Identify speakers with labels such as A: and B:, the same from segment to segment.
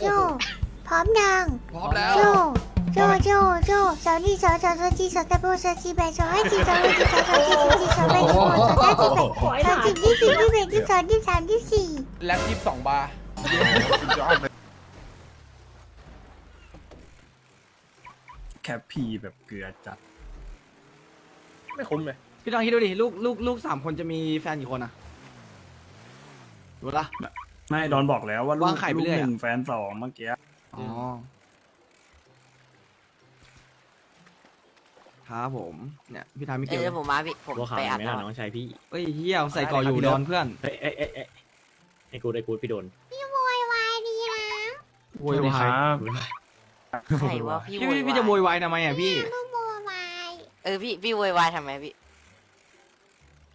A: โจ พร้อมยัง
B: พร้อมแล้ว
A: โจ โจ โจ โจสาวนี่สาวสาวสาวจีสาวตะโบสาวจีแบสาวให้จีสาวให้จีสาวสาวจีสาวจีสาวแบสาวสาวจีแบสาวจีที่สี่ที่แบที่สองที่สามที่สี่
B: แล็บยี่สิบสองบาร์
C: แคปพีแบบเกลือจัด
D: ไม่คุ้มเลย
E: พี่ลองคิดดูดิ ลูกลูกลูกสามคนจะมีแฟนกี่คนอะรู้ละ
C: ไม่ดอนบอกแล้วว่าลู
E: วากงไข่ไป
C: ลูก
E: เรื่อย
C: ห
E: อะ
C: นึ่งแฟนสองเมื่อกี้
E: อ๋อครับผม เนี่ย พี่ทายไม่
F: เอ
E: เกี่ยว
F: อเดี๋ยวผมมาพี่ผม
G: บัวขาว
F: ไปอัด
G: ไม่
F: ต่
G: น่า
F: อ
G: น้องชายพี่
E: เฮ้ยเฮียใส่ก่ออยู่นอนเพื่อน
G: เอ้ยเอ้ยเอ้ยเอ้ยไอ้กูดไอ้กูดพี่โดน
A: โวยวายดีนะ
E: โวยวาย
F: ใช่ว่าพี่
E: พี่
F: โว
E: พี่
F: ย
E: พี่จะโว
F: วาย
E: ยวายทำไมอะพี่
A: ลูกโวยวาย
F: เออพี่พี่โวยวายทำไมพี่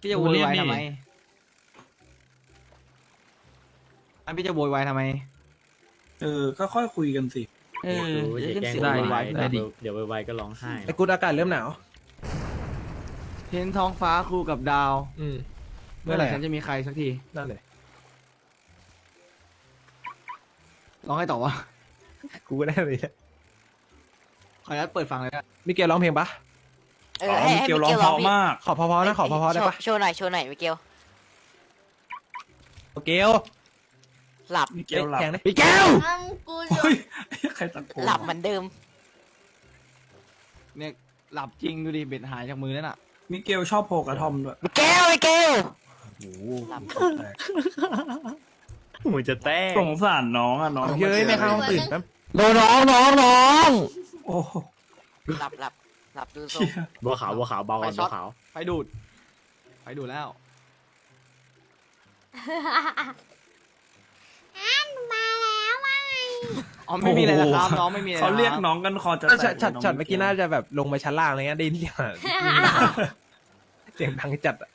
E: พี่จะโวยวายทำไม อันพี่จะโวยวายทำไม
C: เออก็ค่อยคุยกันสิ
E: เออ
G: ดู
E: จะ
G: อย่า
E: ขึ้น
G: แกล้ง
E: เสียง
G: โว
E: โว
G: ยวา
E: ย
G: ย
E: ได้ดิ
G: เดี๋ยวโวยวายก็ร้องไห้
D: ไอ้กูดอากาศเริ่มหนาว
E: เห็นท้องฟ้าคู่กับดาว
D: อืม
E: เมื่
D: เมื่
E: อ
D: อไหร่
E: ไหร่ฉันจะมีใครสักที
D: นั่นเลย
E: ร้องให้ต่อวะ
D: กูก็ได้เลย
E: ขออนุญาตเปิดฟังเลยนะ
D: มิเกลร้องเพลงปะ
F: เอ
C: อ๋
F: อ
C: อ
F: ให้
C: มิ
F: ให้
C: เกล
F: มิ
C: ร้อง
F: เกล
C: เพ
F: ร้อง
C: ราะ
F: พี่
C: มาก
D: ขอพอๆนะขอพอๆได้ปะ
F: โชว์หน่อยโชว์หน่อยมิเกล
D: มิเกล
F: หลับ
C: มิเกลหลับ
D: แข่งดิ
E: พี่แก้ว
A: อังกู
C: โอ้ยใครตะโกน
F: หลับเหมือนเดิม
E: เนี่ยหลับจริงดูดิเบ็ดหายจากมือแล้วน่ะ
C: มิเกลชอบโพกระทอมด้วย
F: มิเกลมิเกล
C: โอ้โห
F: หลับ
G: มึงจะแต้
C: สงสารน้องอะน้อง
D: เฮ้ยไม่เข้าห้องตื่นแป๊บ
E: น้องน้องน้องน้อง
C: โอ้โห
F: หลับหลับหลับดูทรง
C: เชี่ย
G: บัวขาวบัวขาวเบาก่อนบัวขาว
E: ไปดูด ไปดูดแล้ว
A: อันมาแล้วว่าไง
E: อ๋อไม่มีอะไรนะครับน้องไม่มีอะไร
C: เขาเรียก
E: นะครับ
C: น้องกันคอจะ
D: เออ
C: แต
D: ช็อต
C: ก
D: ช็อตช็อตเมื่อกี้น่าจะแบบลงไปชั้นล่างอะไรเงี้ยได้ยินเสียงอะเสียงดังจัดอะ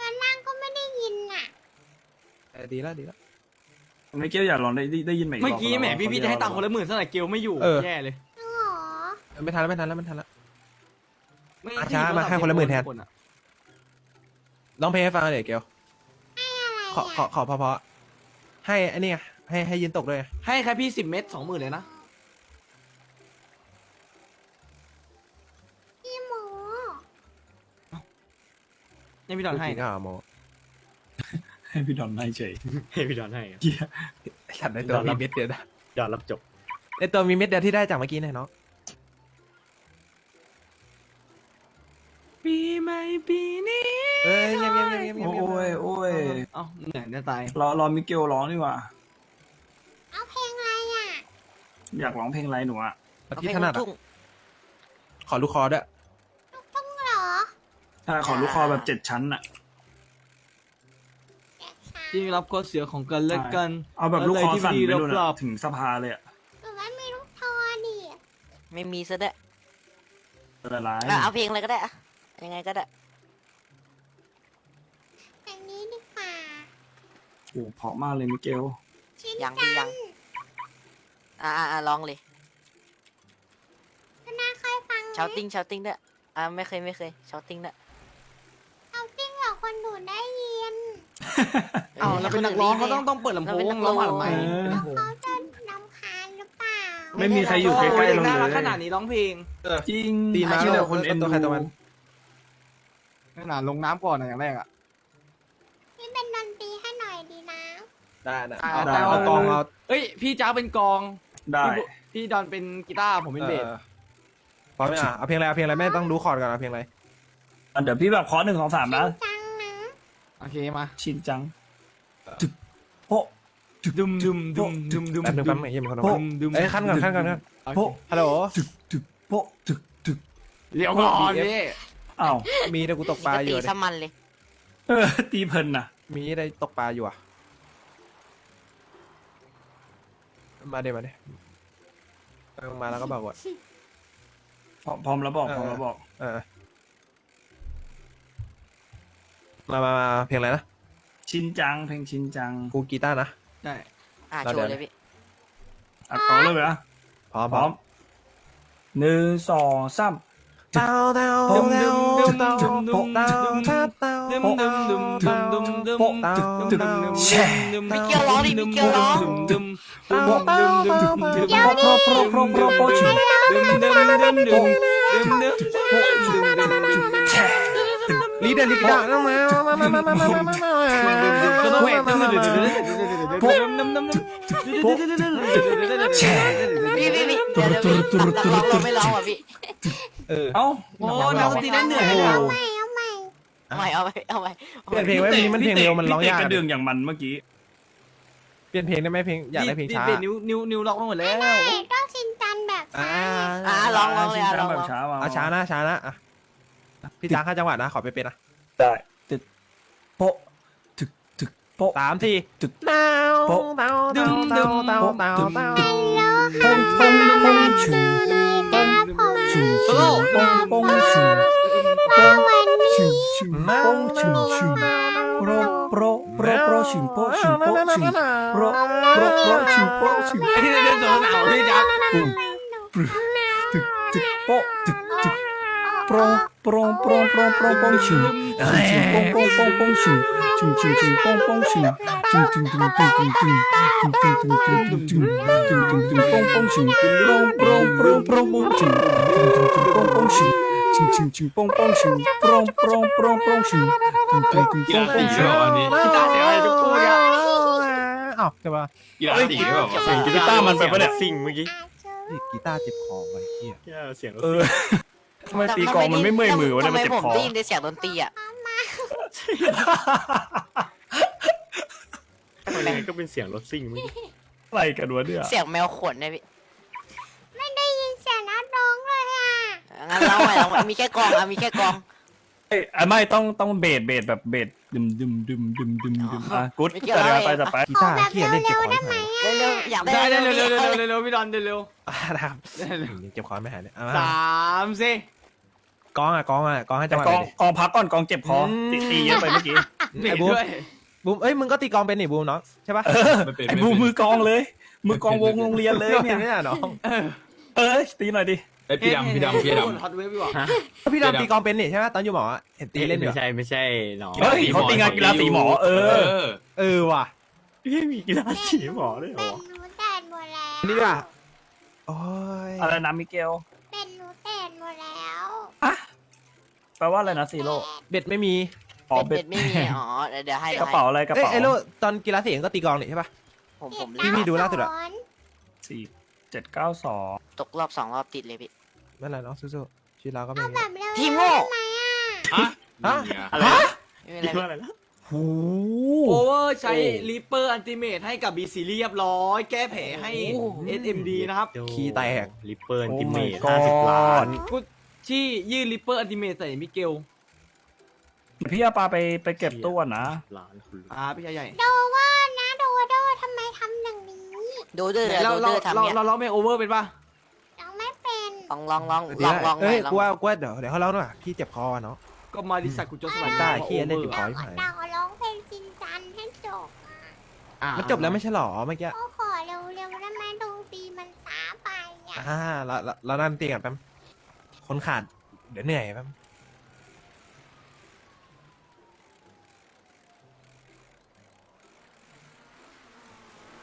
A: ตอนนั่งก็ไม่ได้ยินอะ
D: เออดีแล้วดีแล้ว
C: มิเกลอยากลองได้ได้ได้ยินไหม
E: เมื่อกี้แหมพี่พี่จะให้ตังค์คนละหมื่นเท่าไหร่เกลไม่อยู่แย่เลย
A: หรอ
D: เออไม่ทันแล้วไม่ทันแล้วไม่ทันแล้ว
E: ไม่
D: อะช้ามาให้คนละหมื่นแทน
E: อะ
D: ร้องเพลงให้ฟังหน่อยเดี๋ยวเกล
A: ให้อะไร
D: ขอขอ
A: อะ
D: ขอพอๆ ให้อันนี้ไงให้ให้ยืนตกด้วยไง
E: ให้แค่พี่สิบเม็ดสองหมื่นเลยนะ
A: พี่หมู
E: นี่พี่ดอนให้
D: กินข้าวโม
C: ให้พี่ดอนให้เฉย
G: ให้พี่ดอนให้อะ
C: เหี้ย
D: ไอ้สัตว์ในตัวมีเม็ดเดียวนะ
G: ดอนรับจบ
D: ในตัวมีเม็ดเดียวที่ได้จากเมื่อกี้เนี่ยเนาะ
E: ปีใหม่ปีนี้
D: เอ้ยเงียบเงียบเงียบเงียบเงียบ
C: โอ้ยโอ้ย
E: เอ้าเหนื่อยจะตาย
C: รอรอมิเกลร้องดีกว่า
A: เอาเพลงอะไรอะ
C: อยากร้องเพลงอะไรหนูอะ
D: เอา
F: เอา
D: ที่
F: เพลง
D: ถ
F: ลู
D: นัด
F: ก
D: อะ
F: ทุ่ง
D: ขอลูกคอด้วย
A: ต้องเหรอ
C: ถ้าขอลูกคอแบบเจ็ดชั้นอะ
A: แกช้า
E: ที่รับข้อเสียของกันและกัน
C: เอาแบบลูกคอสั่นไป
E: อะไรที่
C: นู่น
E: ดีรอ
C: อะ
E: บๆ
C: ถึงสภาเลยอะ
A: หรือว่ามีลูกทอดิ
F: ไม่มีซะด้วย
C: ละลาย
F: เอาเอาเพลงอะไรก็ได้อะยังไงก็ได้
C: โอ้เพราะมากเลยมิเกล
A: ชิ้น
F: ยังพี่ยัง อ่าอ่าอ่าลองเลย
A: ก็น่าค่อยฟัง
F: ชาวติ้งชาวติ้งด้วยอ่าไม่เคยไม่เคยชาวติ้งด้วย
A: เอาติ้งเหรอคนดูได้ยิน
E: เอ้าเราเป็นนักร้องเขาต้องต้องเปิดลำโพงร้องผ่านไมค์
A: แล้วเขาจะนำคาญหรือเปล่า
C: ไม่มีใครอยู่ใกล้ๆ
E: โอ้
C: เรา
E: น่ารัก
C: เล
E: ข
C: ย
E: นาดนี้ร้องเพลง
C: จริง
D: ตีมา
C: ชื่อ
D: แล้
C: แต่
D: ว
C: คนเอ็น
D: ตัว
C: ดู
D: ใครตัวมัน
E: ขนาดลงน้ำก่อนอะอย่างแรกอะ
A: พี่เป็นดนตรีให้หน่ อยดีนะ
D: ได้นะ
E: อ่า
D: เอา
E: แต่
D: เอากองเอา
E: เอ้ยพี่จ้าเป็นกอง
C: ได้
E: พี่บุพี่ดอนเป็นกีตาร์ผมเป็นเบส
D: ออพร้อมไหมอะเอาเพลงอะไรเอาเพลงอะไรไม่ต้องรู้คอร์ดก่อนเอาเพลงอะไร
C: อะเดี๋ยวพี่แบบขอหนึ่งสองสามนะ
A: จังนะ
E: โอเคมา
C: ชินจังจุดโป๊ะ
E: ดุมดุมดุมดุมดุม
D: แป๊บนึงแป๊บนึงเฮียมันคน
E: ดุ
D: ละ
E: มดุม
D: เอ้ยขั้นก่อนขั้นก่อนขั้น
C: โป๊ะ
D: ฮัลโหล
C: จุดจุดโป๊ะจุดจุด
E: เดี๋ยวก่อนพี่
C: อ้าว
D: มีแต่กูตกปลา
F: ก็
D: อ
F: ตี
D: ยู่ดิ
F: ซะมันเลย
C: เออตีเพลินน่ะ
D: มีได้ตกปลาอยู่อะ มาเดี๋ยวมาเดี๋ยวเออมาแล้วก็บอกว่า
C: พร้อมพร้อมแล้วบอกพร้อมแล้วบอก
D: เออ มามามาเพลงอะไรนะ
C: ชินจังเพลงชินจัง
D: กูกีตาร์นะ
E: ได้
F: อ่า
D: เรา
F: โช
D: เดี๋ยว
F: ว์เลยพี่
C: อะพร้อมเลยเหรอ
D: พร้อม
C: พร้อมหนึ่งสองสาม
D: เต้าเต้าเต้าเต้าเต้าเต้าเต้าเต้า
E: ดึมดึมดึมดึมดึมดึม
D: เต้า
E: ดึม
D: เต้า
E: ดึม
C: แช่
F: มิเกียวร้องดิมิเกียวร้อง
E: ดึมดึม
D: เต้าเต้าเต้า
C: โปโปโปโปโปโปชิ
E: ดึมดึมดึมดึมดึมดึมดึม
C: แช่
D: ลีเดอร์ลีเดอร์มามามามามามามามา
E: ก็ต้องเวทดึมดึมดึมดึมดึมดึม
C: แช่
F: พี่พี่พี่เดี๋ยวเดี๋ยวพี่นักร้องเราไม่ร้องอะพี่
D: เออ
C: เอ้า
E: โอ้นักดนตรีนั่นเหนื่อย
C: โอ้
E: นะ
A: ไม่เอาใหม่
F: เอาใหม่เอาใหม่เอาใหม่
D: เปลี่ยนเพลงไว้เพลงมันเพลงเร็วมันร้องยาก
C: พี่เตะกระเดื่องอย่างมันเมื่อกี้
D: เปลี่ยนเพลงได้ไหมเพลงอยากได้เพลงช้า
E: เปลี่ยนนิ้วนิ้วนิ้วล็อกมาหมดแล้ว
A: ไม่ต้องชินจันแบบ
D: อ่า
F: อ่าลองลองเลยอะลอง
C: แบ
F: ล
C: บ
F: อง
C: ช้ามา
D: เอาช้านะช้านะอะพี่ตาข้าจังหวัดนะ ขอไปเป็นนะ
C: ได้ตึกโปะตึกตึกโปะ
D: สามที
C: ตึก
D: เต้าเต้าเต้าเต้าเต้าเต้าเต้า
C: ปงปงปงชุน
A: ตาผม
C: ชุน ชุนปงปงชุนปงชุนชุนปงชุนชุนโปรโปรโปรโปรชุนโปชุนโปชุนโปรโปรโปรชุนโปชุน
E: ไอ้ที่เล่นตัวหนาวพี่จัก
C: ปุ้มปรึตึกตึกโปะตึกตึกโปรงโปรงโปรงโปรงโปรงโปรงชุน ชุนชุนโปงโปงโปงโปงชุนชุนชุนชุนโปงโปงชุนจุงจุงจุงจุงจุงจุงจุงจุงจุงจุงจุงจุงจุงจุงจุงโปงโปงชุนโปรงโปรงโปรงโปรงโปงชุนจุงจุงจุงโปงโปงชุนจุงจุงจุงโปงโปงชุนโปรงโปรงโปรงโปงชุนจุงจุงจุงโปงโปงชุน
E: พี่ตาเสียอะกี
D: ตาวจะ
B: กีฬาสีแบบ
C: เสียงกีตาร์มันไปปะเนี่ย
B: สิ่งเมื่อกี้
D: กีตาร์เจ็บคอไว้เหี้ย
B: เสียง
C: เออ ทำไมตีกลองมันไม่เมื่อยมือวะเนี่ยมันเจ็บ
F: ทำไมผม
C: คอ
F: ได้ยินแต่เสียงดนตรีอะ
B: อะไรก็เป็นเสียงรถซิ่งเมื่อกี้
C: อะไรกันวะเนี่ย
F: เสียงแมวขนนะพี่
A: ไม่ได้ยินเสียงนัดร้องเลยอะ
F: งั้นเราใหม่เราใหม่มีแค่กลองอะมีแค่กลอง
C: เอ้ยอะไม่ต้องต้องเบสเบสแบบเบสดึมดึมดึมดึมดึมดึมอะกู๊ด
F: ไม่
C: จะ
F: เกี่ยวอะไร
C: ไปจะไป
D: กีตาร์เขียนเล่นเจ็บคอไม่หาย
F: เร็วๆอยากได้
E: ได้
F: เร็
E: เร็
F: ว
E: ว
F: ๆ
E: เร็ว
F: เร็ว
E: เร็วเร็วพี่ดอนเร็ว
D: นะครับ
E: เร็ว
D: เจ็บคอไม่หายเลย
E: สามสิ
D: กองอะกองอะกองให้จังหวะ
C: ก
D: ห
C: อ
D: น่องยดิ
C: กองพักก่อนกองเจ็บคอ
D: อืม
C: ตีตีเยอะไปเมื่อกี้
E: เบรกด้วย
D: บูมเอ้ยมึงก็ตีกองเป็นนี่บูมเนาะใช่ปะ
B: ไม่เป็น
C: ไอ้บูมือกองเลย มือกองวงโรงเรียนเลยเนี่ย
D: ไม่ใช่น้อง
C: เอ้ยตีหน่อยดิ
B: ไอยพี่ดำพี่ดำพี่ด
E: ฮอตเวฟพี่บอก
D: พี่ดำตีกองเป็นนี่ใช่ปะตอนอยู่หมอเห็นำตีเล่นอยู่
B: ไม่ใช่ไม่ใช่น้อง
C: เฮ้ยเขาตีงานกีฬาสีหมอเอ
B: เอ
C: อ
B: อ
D: เออว่ะ
B: พี่มีกีฬาสีหมอด้วยเหร
A: เป็
B: อน
A: หนูแตนหมดแล้ว
D: นี่ว่ะโอ้ย
C: อะไรนะมิเกล
A: เป็นหนูแตนหมดแล้ว
C: แปลว่าอะไรนะซีโร่
D: เบ็ดไม่มี
C: อ๋อ
F: เป็
C: เบ็
F: ด
C: ด
F: ไม่มีอ๋อเดี๋ยวเดี๋ยวให้
C: ก
F: เดี๋ย
C: ระ
F: วให้
C: เป๋าอะไรกระ
D: เอ้ย
C: เป๋า
D: ไอ้โลตอนกีฬาสีเองก็ตีกองนี่ใช่ปะ
F: ผมผม
D: พี่พี่ดูล่าสุดอะ
C: สี่เจ็ดเก้าสอง
F: ตกรอบสองรอบติดเลยพี่
D: ไม่เป็นไรน้องสู้ๆชีวิตเราก็ไม่
A: เอา
D: มี
A: แบบเร็วๆ
F: ทีมโง่
A: ได้ไหมอะ
B: ฮะ
D: ฮะ
B: นี่ไง
C: อะไร
F: ไม่เป็นไร
B: คิดว่าอะไรนะ
C: หู
E: โอเวอร์ใช้ลิปเปอร์อันติเมทให้กับบีซีเรียบร้อย แก้แผลให้ SMD นะครับ
D: ขี้แตก
B: ลิปเปอร์ติเมท
C: โอ้
B: ห้า
C: my
B: สิบล้าน
E: กู ที่ยื่นลิปเปอร์อันติเมทใส่มิเกล
C: พี่อาปาไปไปเก็บตู้นะ
B: ล้านคุณ
E: อ่าพี่ชายใหญ่
A: โดว่านะโดโดทำไมทำอย่างนี้
F: ดูเดอร์
E: เรา
F: ดู
E: เรา
F: เดอร์ทำ
E: เรา
F: เนี่ย
E: เราร้องเพลงโอเวอร์เป็นปะ
A: ยังไม่เป็น
F: ลองลองลอง
D: เดี๋
F: ล
D: ย
F: อ
D: ว
F: งลองหน่
D: เอ้
F: อยยลอง
D: กูว่ากูว่าเดี๋ยวเดี๋ยวเขาเล่าหน่อยพี่เจ็บคอว่ะเนาะ
E: ก็มาดิสักกูโจสลัด
D: ได้ขี้เล่นอยู่
A: เดี๋ยวก่อนเราร้องเพลงชินจันให้จบอะ
D: มันจบแล้วไม่ใช่หรอเมื่อกี้
A: ก็ขอเร็วๆได้ไหมดนตรีมันช้าไปอะ
D: อ่าเราเราเรานั่นตีกันแป๊บ คนขาด เดี๋ยวเหนื่อยแป๊บ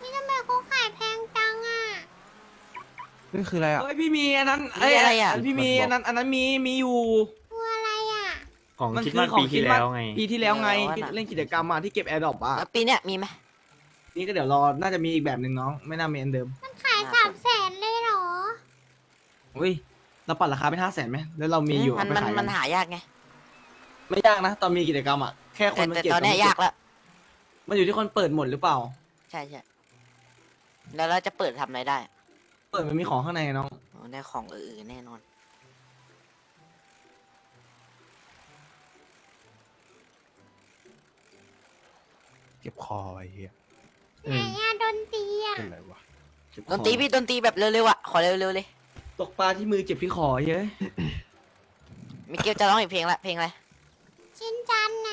A: นี่ทำไมเขาขายแพงจังอะ
D: นี่คืออะไรอะ
E: เฮ้ยพี่มีอันนั้นเอ้ยพี่มีอันนั้นอันนั้นมีมีอยู่
A: ตัวอะไรอะ
B: ของ
E: มัน
B: คิด
E: คือ
B: ว่า
E: ของ
B: ปีที่แล้วไง
E: ปีที่แล้วไงเล่นกิจกรรมมาที่เก็บแอร์ดรอปอะ
F: แล้วปีเนี้ยมีไหม
E: นี่ก็เดี๋ยวรอน่าจะมีอีกแบบหนึ่งน้อง ไม่น่ามีอันเดิม
A: มันขายสามแสนเลยเหรอ
E: อุ้ย เราปัดราคาไปห้าแสนไหมแล้วเรามีอยู่
F: มัน
E: เอาไป
F: มัน
E: ขายกั
F: มันนหายากไง
E: ไม่ยากนะ ตอนมีกิจกรรมอะแค่ค
F: แต่
E: นมัน
F: แต่
E: เก็บ
F: ตอนเนี้ยยากแล้ว
E: มันอยู่ที่คนเปิดหมดหรือเปล่า
F: ใช่ใช่แล้วเราจะเปิดทำอะไรได้
E: เปิดมันมีของข้างในไงน้อง
F: โอ้ได้ของเออๆแน่นอน
D: เจ็บคอไอ้เหี้ย
A: ไหนอะดนตรีอะ
D: เป็นไรวะ
F: ดนตรีพี่ดนตรีแบบเร็วๆอะขอเร็วๆเลย
E: ตกปลาที่มือเจ็บที่คอเย้ย
F: มิเกลจะร้องอีกเพลงละเพลงอะไร
A: ชินจันไง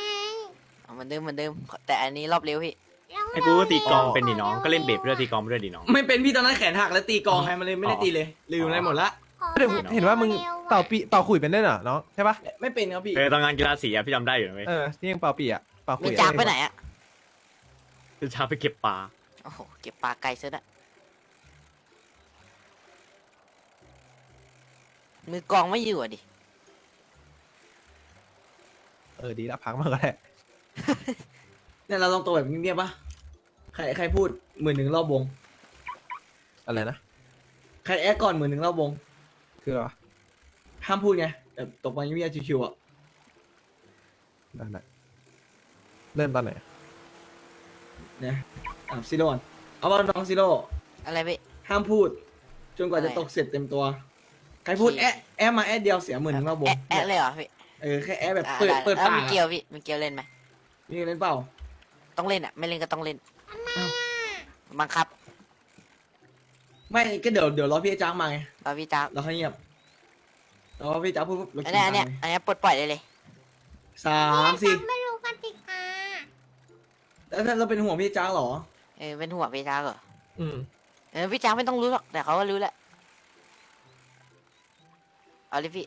F: เอาเหมือนเดิมเหมือนเดิม แต่อันนี้รอบเร็วพี่
A: ร้อง
B: ไอ้กูก็ตีกลองเป็นดิน้อง ก็เล่นเบสไปด้วยตีกลองไปด้วยดิน้อง
E: ไม่เป็นพี่ตอนนั้นแขนหักแล้วตีกลองไงมันเลยไม่ได้ตีเลย ลืมอะไรหมดละ
A: ขอ
D: เดี๋ยว
A: แบบ
D: เห็นว่ามึง
A: เร็วๆ
D: เป่าปีเป่าขุยเป็นได้เหรอน้องใช่ปะ
E: ไม่เป็นครับพี่
B: เคยตอนงานกีฬาสีอะพี่จำได้อยู่ไหม
D: เออนี่ยังเป่าปีอะเป่าขุ
F: มี
D: ย
F: จากไปไหนอะ
B: คือเช้าไปเก็บปลา
F: โอ้โห เก็บปลาไก่ซะนะ มือกองไม่อยู่อะดิ
D: เออดีละพักมาก็ได้
E: เนี่ยเราลองตัวแบบเงียบๆปะใครใครพูดหมื่นหนึ่งรอบวง
D: อะไรนะ
E: ใครแอดก่อนหมื่นหนึ่งรอบวง
D: คืออะไรวะ
E: ห้ามพูดไงแบบตกไปเงียบๆชิวๆอะ
D: ได้ได้เริ่มตอนไหน
E: เนี่ยอะซิโร่ก่อนเอาว่าน้องซิโร่
F: อะไรพี่
E: ห้ามพูด จนกว่าจะ
F: อะไร
E: ตกเสร็จเต็มตัวใค รพูด
F: โอเค
E: แอะแอะมาแอะเดียวเสียหมื่นหนึ่งรอบวง
F: แอะแอะเลยเหรอพี่
E: เออแค่แอะแบบ
F: อะ
E: เปิด
F: ไเปิ
E: ด
F: แล้ว
E: ปาก
F: มีเกียวพี่มีเกียวเล่นไหม
E: มีเล่นเปล่า
F: ต้องเล่นอะ ไม่เล่นก็ต้องเล่น
E: อ้าว
F: บังคับ
E: ไม่ก็เดี๋ยวเดี๋ยวรอพี่ไอ้จ้างมาไง
F: บาพี่จ้า
E: เราค่อยเงียบรอพี่จ้างพูดปุ๊บเรา
F: อัน
E: กิน
F: เนี้ยอันเนี้ย
E: ตังค์เลย
F: อันเนี้ยปลดปล่อยได้เลย
E: สามสี่
A: ไม่รู้กติกา
E: แล้วถ้าเราเป็นห่วงพี่จ้างเหรอ
F: เออเป็นหัวพี่จ้าเหรอ
D: อืม
F: เออพี่จ้าไม่ต้องรู้หรอกแต่เขาก็รู้แหละ เอาเลยพี่